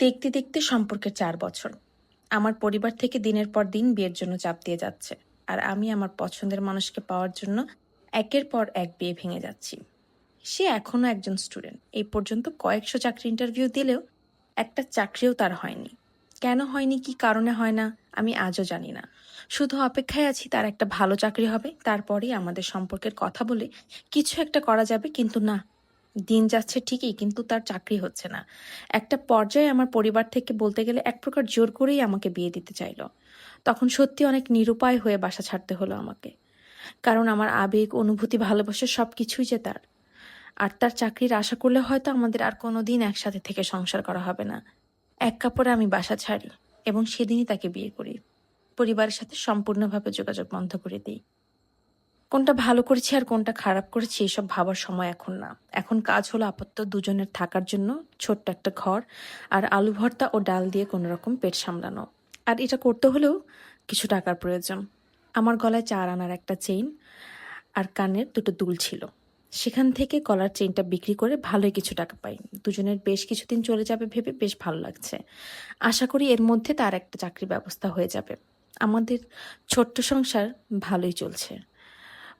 দেখতে দেখতে সম্পর্কের চার বছর। আমার পরিবার থেকে দিনের পর দিন বিয়ের জন্য চাপ দিয়ে যাচ্ছে। আর আমি আমার পছন্দের মানুষকে পাওয়ার জন্য একের পর এক বিয়ে ভেঙে যাচ্ছি। সে এখনও একজন স্টুডেন্ট। এই পর্যন্ত কয়েকশো চাকরি ইন্টারভিউ দিলেও একটা চাকরিও তার হয়নি। কেন হয়নি, কি কারণে হয় না, আমি আজও জানি না। শুধু অপেক্ষায় আছি, তার একটা ভালো চাকরি হবে, তারপরেই আমাদের সম্পর্কের কথা বলে কিছু একটা করা যাবে, কিন্তু না। দিন যাচ্ছে ঠিকই, কিন্তু তার চাকরি হচ্ছে না। একটা পর্যায়ে আমার পরিবার থেকে বলতে গেলে এক প্রকার জোর করেই আমাকে বিয়ে দিতে চাইলো। তখন সত্যি অনেক নিরুপায় হয়ে বাসা ছাড়তে হলো আমাকে। কারণ আমার আবেগ, অনুভূতি, ভালোবাসা সব কিছুই যে তার। আর তার চাকরির আশা করলে হয়তো আমাদের আর কোনো দিন একসাথে থেকে সংসার করা হবে না। এক কাপড়ে আমি বাসা ছাড়ি এবং সেদিনই তাকে বিয়ে করি। পরিবারের সাথে সম্পূর্ণভাবে যোগাযোগ বন্ধ করে দিই। কোনটা ভালো করেছি আর কোনটা খারাপ করেছি, এসব ভাবার সময় এখন না। এখন কাজ হলো আপাতত দুজনের থাকার জন্য ছোট্ট একটা ঘর আর আলু ভর্তা ও ডাল দিয়ে কোনো রকম পেট সামলানো। আর এটা করতে হলেও কিছু টাকার প্রয়োজন। আমার গলায় চার আনার একটা চেইন আর কানের দুটো দুল ছিল। সেখান থেকে গলার চেইনটা বিক্রি করে ভালোই কিছু টাকা পাই। দুজনের বেশ কিছুদিন চলে যাবে ভেবে বেশ ভালো লাগছে। আশা করি এর মধ্যে তার একটা চাকরি ব্যবস্থা হয়ে যাবে। আমাদের ছোট্ট সংসার ভালোই চলছে।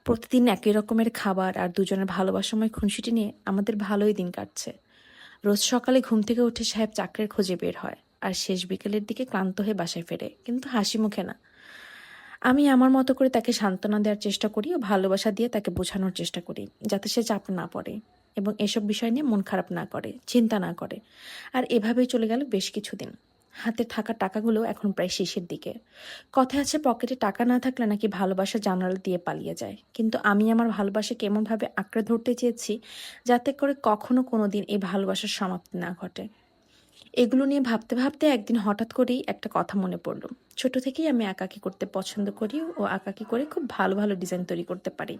প্রতিদিন একই রকমের খাবার আর দুজনের ভালোবাসাময় খুনসুটি নিয়ে আমাদের ভালোই দিন কাটছে। রোজ সকালে ঘুম থেকে উঠে সাহেব চাকরির খোঁজে বের হয় আর শেষ বিকেলের দিকে ক্লান্ত হয়ে বাসায় ফেরে, কিন্তু হাসি মুখে না। আমি আমার মতো করে তাকে সান্ত্বনা দেওয়ার চেষ্টা করি ও ভালোবাসা দিয়ে তাকে বোঝানোর চেষ্টা করি, যাতে সে চাপ না পড়ে এবং এসব বিষয় নিয়ে মন খারাপ না করে, চিন্তা না করে। আর এভাবেই চলে গেল বেশ কিছুদিন। হাতে থাকা টাকাগুলো এখন প্রায় শেষের দিকে। কথা আছে পকেটে টাকা না থাকলে নাকি ভালোবাসা জানালা দিয়ে পালিয়ে যায়। কিন্তু আমি আমার ভালোবাসাকে এমনভাবে আঁকড়ে ধরতে চেয়েছি যাতে করে কখনো কোনো দিন এই ভালোবাসার সমাপ্তি না ঘটে। এগুলো নিয়ে ভাবতে ভাবতে একদিন হঠাৎ করেই একটা কথা মনে পড়ল। ছোট থেকেই আমি আঁকাকি করতে পছন্দ করি ও আঁকাকি করে খুব ভালো ভালো ডিজাইন তৈরি করতে পারি।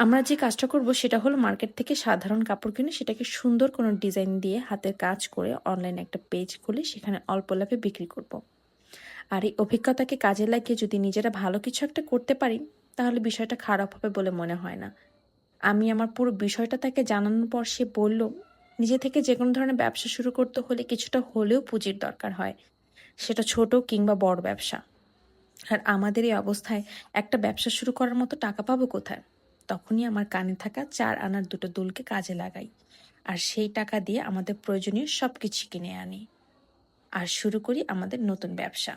আমরা যে কাজটা করব সেটা হলো মার্কেট থেকে সাধারণ কাপড় কিনে সেটাকে সুন্দর কোনো ডিজাইন দিয়ে হাতের কাজ করে অনলাইনে একটা পেজ খুলে সেখানে অল্প লাভে বিক্রি করব। আর এই অভিজ্ঞতাকে কাজে লাগিয়ে যদি নিজেরা ভালো কিছু একটা করতে পারি, তাহলে বিষয়টা খারাপ হবে বলে মনে হয় না। আমি আমার পুরো বিষয়টা তাকে জানানোর পর সে বলল, নিজে থেকে যে কোনো ধরনের ব্যবসা শুরু করতে হলে কিছুটা হলেও পুঁজির দরকার হয়। সেটা ছোট কিংবা বড় ব্যবসা। আর আমাদের এই অবস্থায় একটা ব্যবসা শুরু করার মতো টাকা পাবো কোথায়? তখনই আমার কানে থাকা চার আনার দুটো দুলকে কাজে লাগাই। আর সেই টাকা দিয়ে আমাদের প্রয়োজনীয় সব কিছু কিনে আনি। আর শুরু করি আমাদের নতুন ব্যবসা।